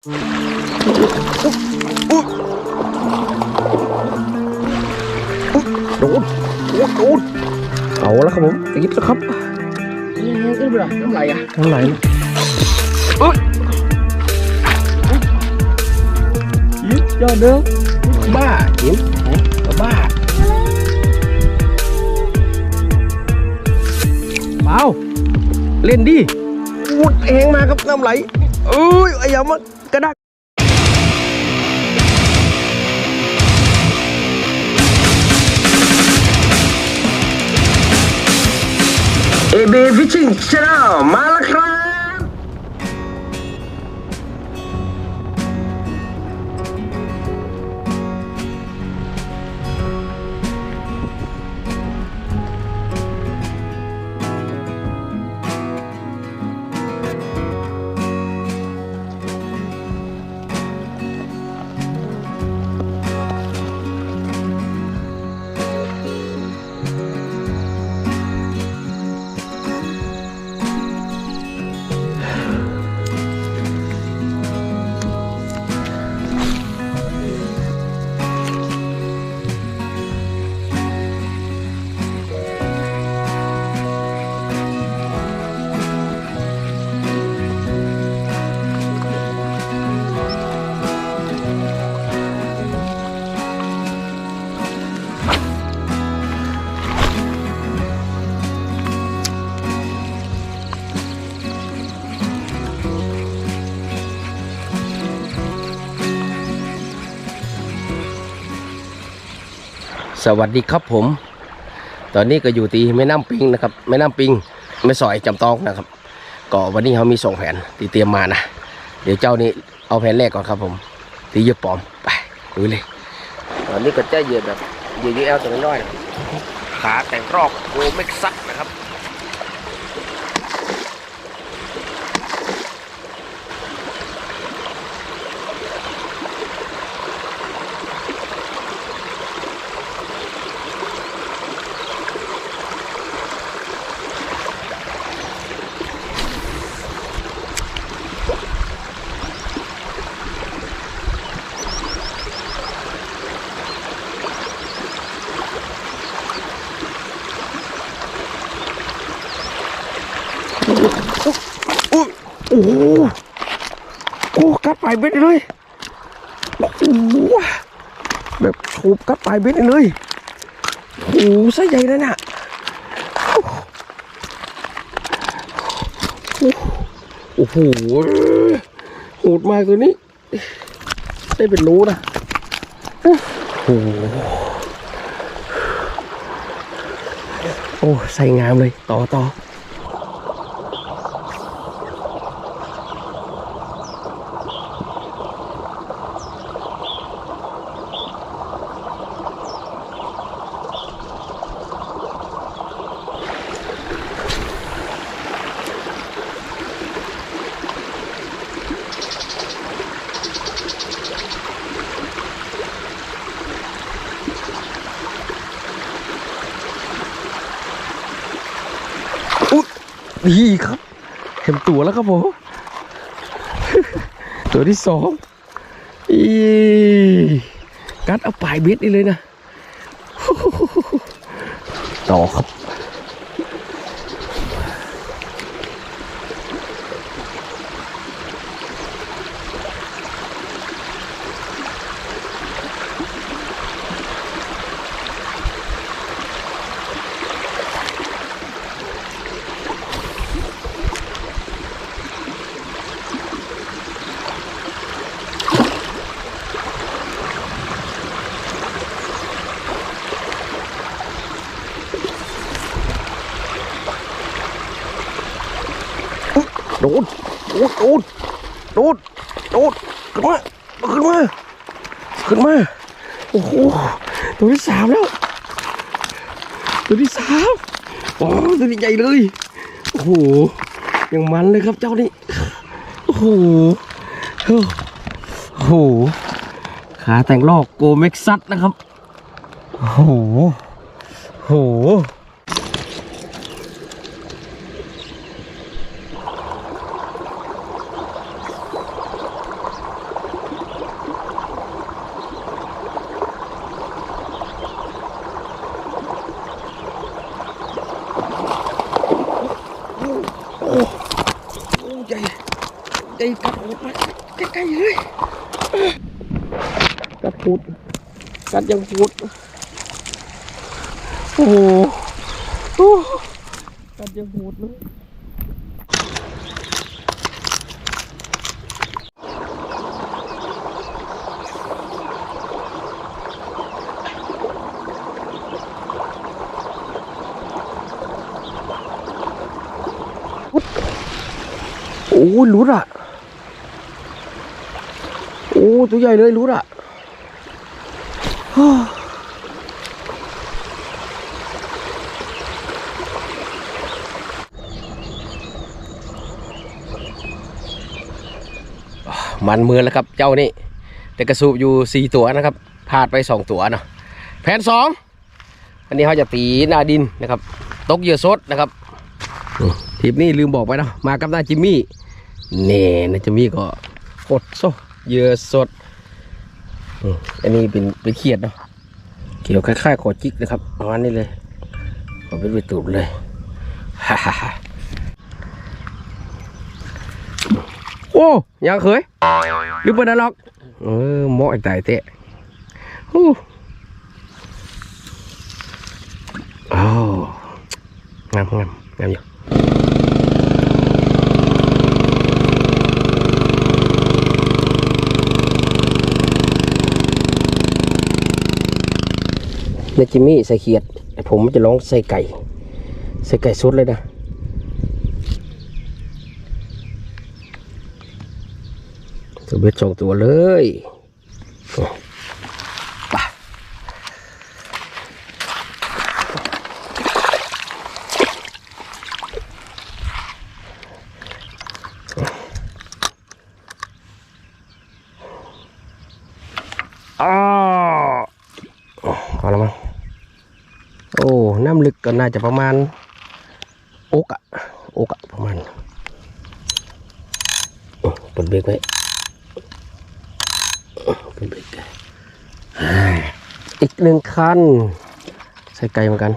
โดนโดนโดนเอาแล้วครับผมตีบแล้วครับนี่นี่เบื่อน้ำไหลอะน้ำไหลเอ้ยยิบยอดเด้อบ้าหินบ้าเปล่าเล่นดิวุดเองมาครับน้ำไหลเอ้ยไอ้ยามัน กระดัก สวัสดีครับผม ตอนนี้ก็อยู่ที่แม่น้ำปิงนะครับแม่น้ำปิงไม่สอยจำตองนะครับ ก็วันนี้เขามีส่งแผนที่เตรียมมานะเดี๋ยวเจ้านี่เอาแผนแรกก่อนครับผมตีเยอะปอมไปดูเลย ตอนนี้ก็จะเหยียดแบบเหยียดยูเอลตัวน้อยๆขาแต่งรอกโกเม็กซักนะครับ อุ๊ยโอ้โหโอ้กัดปลายเบ็ดเลยโอ้โหแบบโฉบกัดปลายเบ็ดเลยโอ้โหไส้ใหญ่เลยน่ะโอ้โหโหดมากตัวนี้ ได้เป็นรู้นะโอ้โหโอ้ใส่งามเลย ต่อต่อ อุ๊ย นี่ครับเข็มตัวแล้วครับผม ตัวที่สองอีกัดเอาปลายเบ็ดนี่เลยนะ ต่อครับ โดนโดนโดนโดนโดขึ้นมาขึ้นมาขึ้นมาโอ้โหตัวที่สามแล้ว ตัวที่สามโอ้ตัวนี้ใหญ่เลยโอ้โหยังมันเลยครับเจ้านี่โอ้โหโอ้โหขาแต่งลอกโกเม็กซัสนะครับโอ้โหโอ้โห ใกล้ๆเลยกัดพูดกัด ยังพูดโอ้โหกัดยังพูดเลยโอ้ยรุดอะ โอ้ ตัวใหญ่เลยรุดอะ มันมือแล้วครับ เจ้านี่แต่กระสูบอยู่สี่ตัวนะครับพลาดไปสองตัวเนาะแผนสองอันนี้เขาจะตีหน้าดินนะครับ ตกเหยื่อสดนะครับทริปนี้ลืมบอกไปเนาะมากับหน้าจิมมี่เน่นะจิมมี่ก็กดโซเหยื่อสด อันนี้เป็นเป็นเขียดเนาะเกี่ยวคล้ายๆขอจิกนะครับประมาณนี้เลยเอเป็นไปตูบเลยฮ่าฮ่าฮ่าโอ้ยังเคยหรือเปล่าล็อกเออหมอไอ้ตายเตะฮู้อ้าวงามงามงามอยู่ ในจิมมี่ใส่เขียด ผมจะลองใส่ไก่ ใส่ไก่สุดเลยนะตัวเบ็ดสองตัวเลยไปอ้าวพอแล้วมั้ง โอ้ น้ำลึ ก็น่าจะประมาณอกอะอกอะประมาณโอ้เปิดเบรกไว้ปิดเบรกอีกหนึ่งคันใส่ไก่เหมือนกัน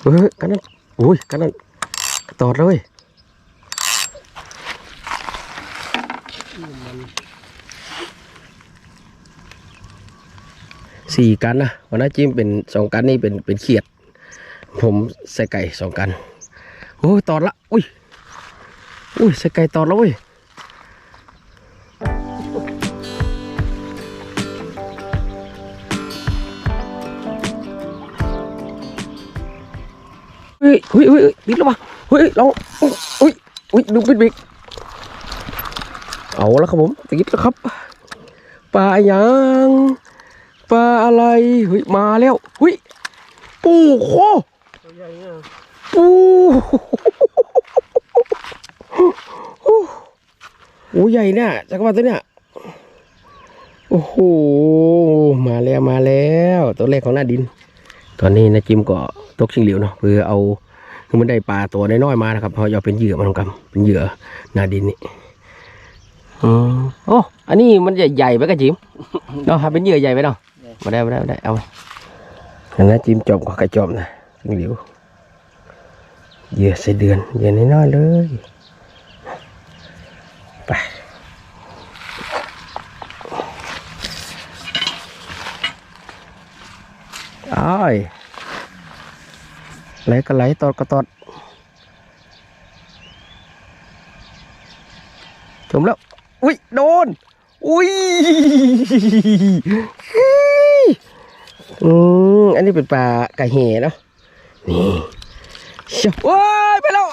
เฮ้ยกันนั้นอุ้ยกันนั้นตอดเลย สี่กันนะวันนั้นจิ้มเป็นสองกันนี่เป็นเป็นเขียด ผมใส่ไก่สองกันโอ้ยตอดละอุ้ยอุ้ยใส่ไก่ตอดแล้วเว้ยเฮ้ยเฮ้ยเฮ้ยติดแล้ววะเฮ้ยลองอุ้ยอุ้ยดูปิดบิ๊กเอาแล้วครับผมติดแล้วครับปลายัง ลาอะไรเฮ้ยมาแล้วเฮ้ยปูโคปูโอ้ใหญ่เนี่ยจักรวาลตัวเนี่ยโอ้โหมาแล้วมาแล้วตัวแรกของหน้าดิน ตอนนี้นะจิมก็ตกชิงเหลียวเนาะเพื่อเอาคือมันได้ปลาตัวน้อยๆมานะครับเพราะเอเป็นเหยื่อมาทำกรรมเป็นเหยื่อหน้าดินนี่อืมโอ้อันนี้มันใหญ่ๆไปกระจิมเนาะเป็นเหยื่อใหญ่ไปเนาะ มาได้มาได้มาได้เอาไปอันนั้นจิมจอมกับกระจอมนะชิงเหลียวเหยื่อใส่เดือนเหยื่อน้อยๆเลยไปอ้ายไหลก็ไหลตอดก็ตอดจมแล้ว อุ้ยโดน อุ้ย อืมอันนี้เป็นปลาไก่เหเนาะนี่เชี่ยว้ายไปแล้ว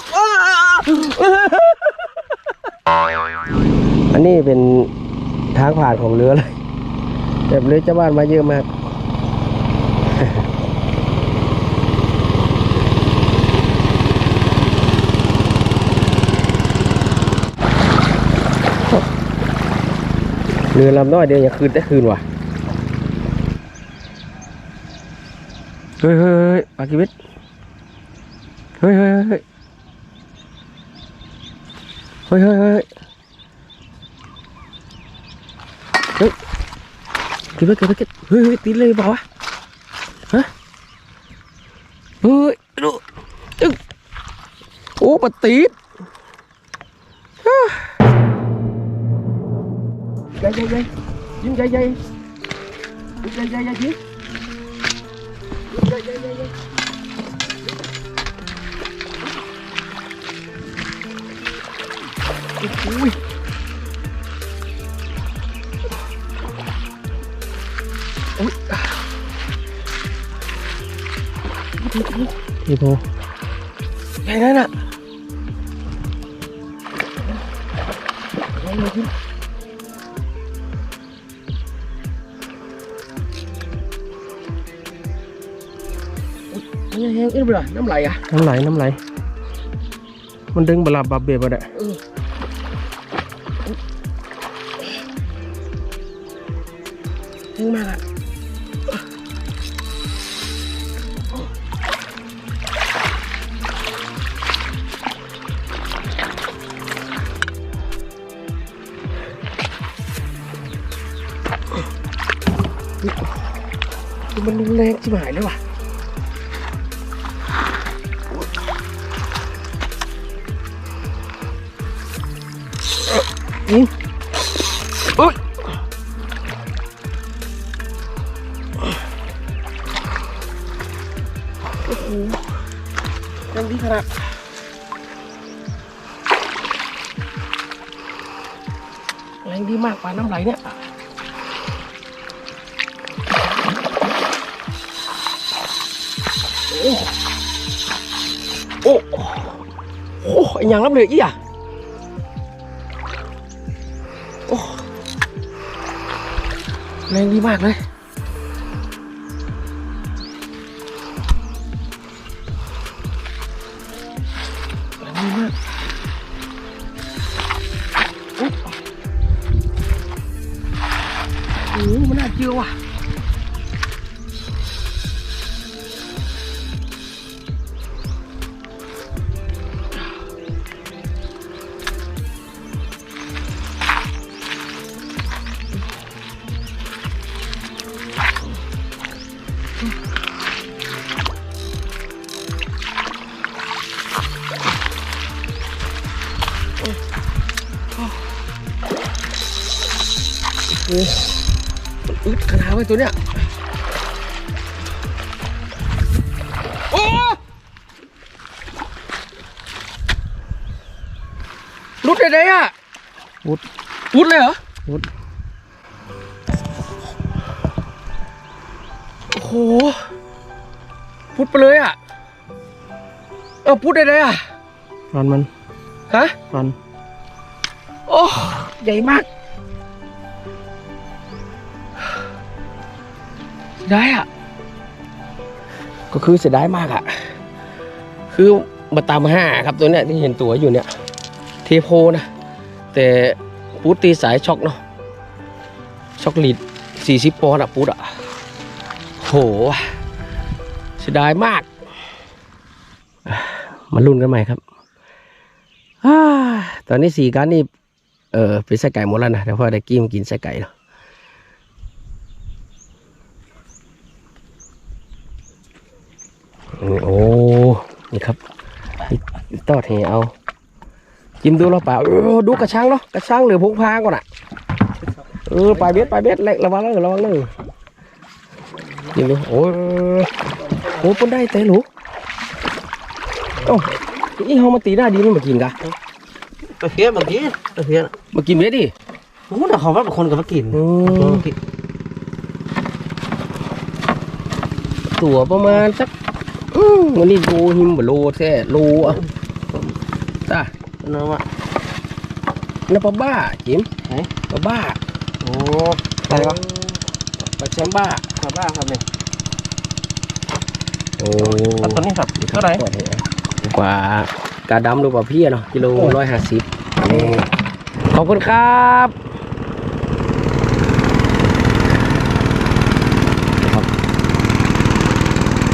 อันนี้เป็นทางผ่านของเรือเลยแบบเรือเจ้าบ้านมาเยอะมากเรือลำน้อยเดียวอย่าคืนได้คืนว่ะ เฮ้ยเฮ้ยปากิบิดเฮ้ยเฮ้ยเฮ้ยเฮ้ยเฮ้ยเฮ้ยเฮ้ยกิบิดกิบิดกิบเฮ้ยเฮ้ยตีเลยบอกวะฮะเฮ้ยดูอึ๊กโอ้ปติดยัยยัยยิ้มยัยยัยยิ้มยัยยัยยิ้ม ใหญ่ใหญ่ใหญ่ใหญ่โอ้โหโอ้ยพี่โพใหญ่นั่นน่ะใหญ่เลยยิ้มมันยังแห้งขึ้นไปเลยน้ำไหลอะน้ำไหลน้ำไหล มันดึงบลับบับเบบอะเนี่ยเออแห้งมากอะมันรุนแรงชิบหายเลยว่ะ เอ้ยโอ้โหแรงดีขนาดแรงดีมากป แรงดีมากเลย โอ้มันอึดขนาดไว้ตัวเนี้ยโอ้รุดได้ไงอะวุดรุดเลยเหรอวุดโอ้โหพุดไปเลยอะ เออพุดได้ไงอะฟันมัน ฮะฟัน โอ้ ใหญ่มาก ได้อะก็คือเสียดายมากอะคือมาตามห้าครับตัวเนี้ยที่เห็นตัวอยู่เนี่ย เทโพนะ แต่ปูตีสายช็อกเนาะช็อกลีดสี่สิบปอนด์อะปูดอะโหเสียดายมาก มาลุ้นกันใหม่ครับอตอนนี้สี่การนี่เออเป็นไส้ไก่หมดแล้วนะแต่พอได้กี้มกินไส้ไก่เนาะอืม โอ้นี่ครับนี่ตอดเหเอาจิ้มดูแล้วเปล่าเออดูกระชังเนาะกระชังหรือพงพาก่อนอะเออปลายเบ็ดปลายเบ็ดเล็กระวังเลยระวังเลยจิ้มดูโอ้ยโอ้ปนได้แต่หนูโอ้อีเฮามาตีหน้าดีมันมากินกะไปเฟียบางทีไปเฟียบมากินเบ็ดดิโอ้แต่เขาว่าเป็นคนกับมากินอืมตัวประมาณสักอืม วันนี้โลหิมบโลแท้โลอะตานั่นว่าน้าปลาบ้าจิมไหนปลาบ้าโอ้อะไรวะปลาแชมบ้าครับบ้าครับเนี่ยโอ้เอาตัวนี้ครับเท่าไหร่กว่ากาดำดูกว่าพี่อะเนาะกิโลร้อยห้าสิบขอบคุณครับครับ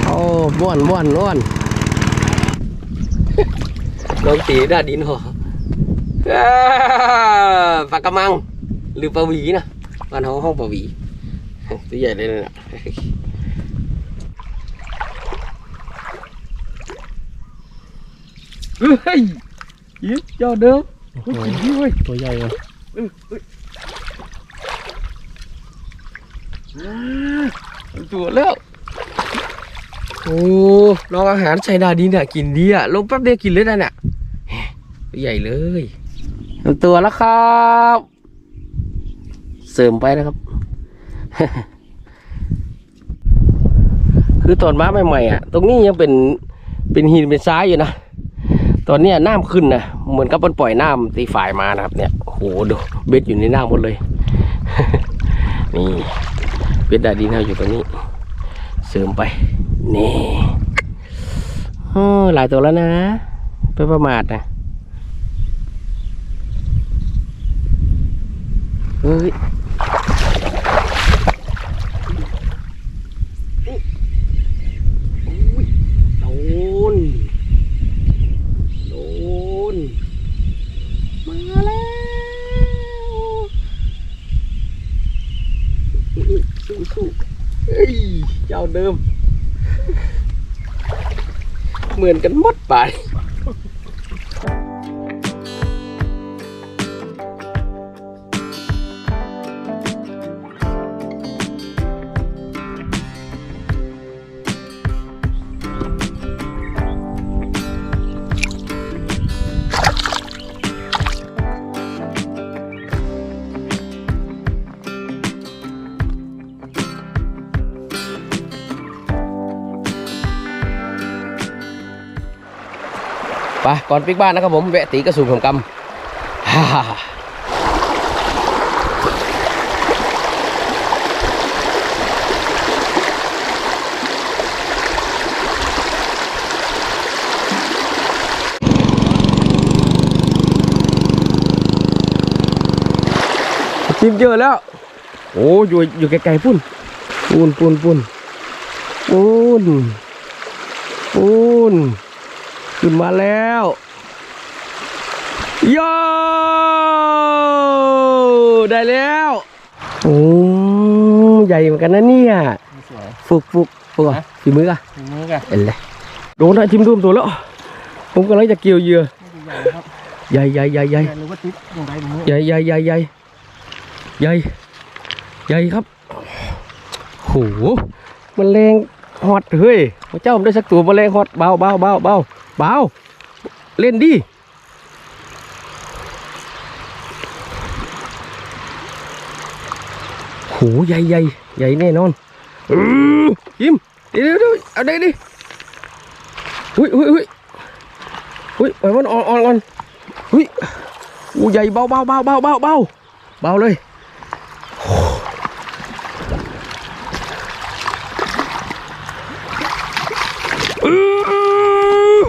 โอ้ บ้วนบ้วนบ้วนลองตีด้านดินหออ่าปลากระมัง หรือปลาหวีนะบ้านเขาห้องปลาหวีตัวใหญ่เลยนะเฮ้ยยิ้มยอดเดิมโอ้โหยิ้มเว้ยตัวใหญ่เลยตัวแล้ว โอ้ลองอาหารใส่ดาดีเนี่ยกินดีอะลงแป๊บเดียวกินเลยนะเนี่ยใหญ่เลยตัวแล้วครับ เสริมไปนะครับ คือตอนมาใหม่ๆอะ ตรงนี้ยังเป็นเป็นหินเป็นทรายอยู่นะตอนนี้น้ำขึ้นนะเหมือนกับมันปล่อยน้ำตีฝ่ายมานะครับ เนี่ยโอ้โหดูเบ็ดอยู่ในน้ำหมดเลย นี่เบ็ดดาดีนะอยู่ตรงนี้ เสริมไป นี่โอ้หลายตัวแล้วนะไปประมาทนะเฮ้ยอุ้ยโดน โดน มาแล้วสู้สู้เฮ้ย เจ้าเดิม หมือนกันหมดไป ไปก่อนปิกบ้านนะครับผมแวะตีกระสุนของกำฮ่าจิ้มเจอแล้ว โอ้อยู่อยู่ไกลๆพุ่นปุ่นปุ่นปุ่นปุ่นปุ่น ขึ้นมาแล้วโยได้แล้วโอ้ใหญ่เหมือนกันนะเนี่ยสวยฝึกฝึกฝึกอะฝีมืออะถึงมือกันเอ็นเลยโดนนะทิมรวมตัวแล้ว ผมกำลังจะเกี่ยวเหยื่อใหญ่ครับใหญ่ใหญ่ใหญ่ใหญ่หรือว่าติ๊บอย่างไรมือใหญ่ใหญ่ใหญ่ใหญ่ใหญ่ใหญ่ครับโหมันแรงฮอตเฮ้ยพระเจ้าผมได้สักตัวมันแรงฮอตเบาเบาเบาเบาเบาเล่นดิโหใหญ่ใหญ่ใหญ่แน่นอนเออยิ้มเดี๋ยวเดี๋ยวเดี๋ยวเอาได้ดิอุ้ยอุ้ยอุ้ยอุ้ยปล่อยมันอ่อนอ่อนก่อนอุ้ยอู้ใหญ่เบาเบาเบาเบาเบาเบาเบาเลยเออเออ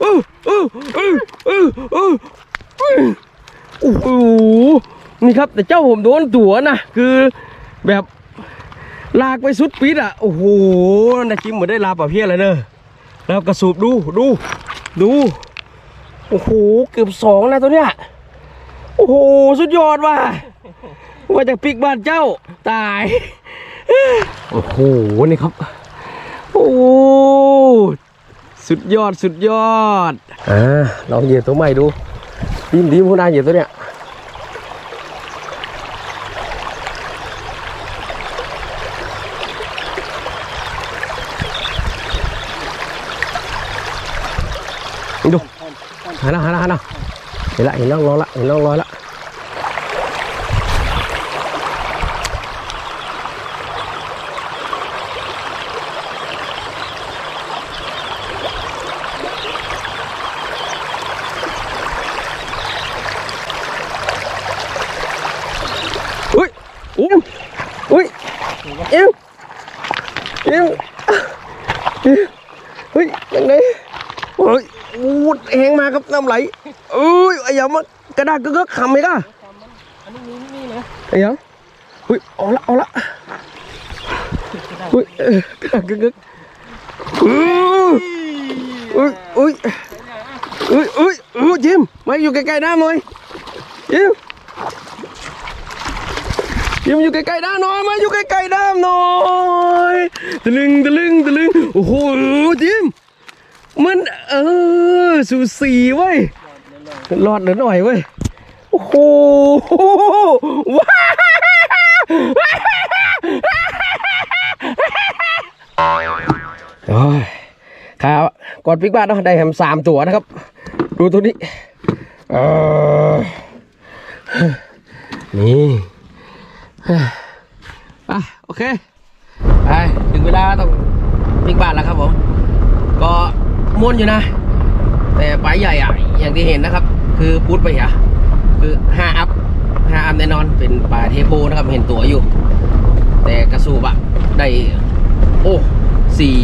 เออเออเออเออเออ โอ้โหนี่ครับ แต่เจ้าผมโดนตัวนะคือแบบลากไปสุดปิดอะ โอ้โหนะจิมเหมือนได้ลาป่าเพี้ยเลยเนอะแล้วกระสูบดูดูดู โอ้โห เกือบสองนะตัวเนี้ย โอ้โห สุดยอดว่ะว่าจากปิกบ้านเจ้า ตาย โอ้โห นี่ครับ โอ้ สุดยอดสุดยอดอ่าลองเหยียบตัวใหม่ดูดีมดีมพวกนายเหยียบตัวเนี้ยดูหาละหาละหาละเห็นละเห็นร่องรอยละเห็นร่องรอยละอุ้ยอิมอุ้ยอิมอิมอิมเฮ้ยยังไงโอ้ยวูดแหงมาครับ น้ำไหลเอ้ยไอ้ยังมันกระดากกระเกกขำไหมก้าอันนี้นี่นะไอ้ยังอุ้ยเอาละเอาละอุ้ยกระดากกระเกอื้ออุ้ยอุ้ยอุ้ยอุ้ยอุ้ยจิมมาอยู่ใกล้ๆน้ำหน่อยจิมจิมอยู่ใกล้ๆน้ำหน่อยมาอยู่ใกล้ๆน้ำหน่อยตะลึงตะลึงตะลึงโอ้โหจิม สูสีเว้ยรอดเหลือหน่อยเว้ย โอ้โหว้าวโอ้ยครับกอดปิกบ้านเนาะได้แฮมสามตัวนะครับ ดูตัวนี้เออนี่ไปโอเคไปถึงเวลาต้องปิกบ้านแล้วครับผม ก็ม้วนอยู่นะ แต่ปลายใหญ่อะอย่างที่เห็นนะครับ คือพุทธไปอะคือห้าอัพห้าอัพแน่นอนเป็นปลาเทโพนะครับเห็นตัวอยู่ แต่กระสูบอะได้ โอ้สี่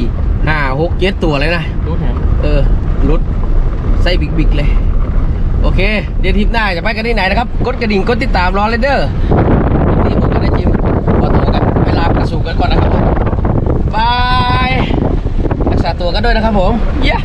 ห้าหกเจ็ดตัวเลยนะรู้แถมเออรุดไส้บิ๊กๆเลย โอเค เดี๋ยวทริปหน้าจะไปกันที่ไหนนะครับ กดกระดิ่งกดติดตามรอเลยเด้อวันนี้ผมก็ได้จิมขอตัวกันเวลากระสูบกันก่อนนะครับบายรักษาตัวกันด้วยนะครับผมเย้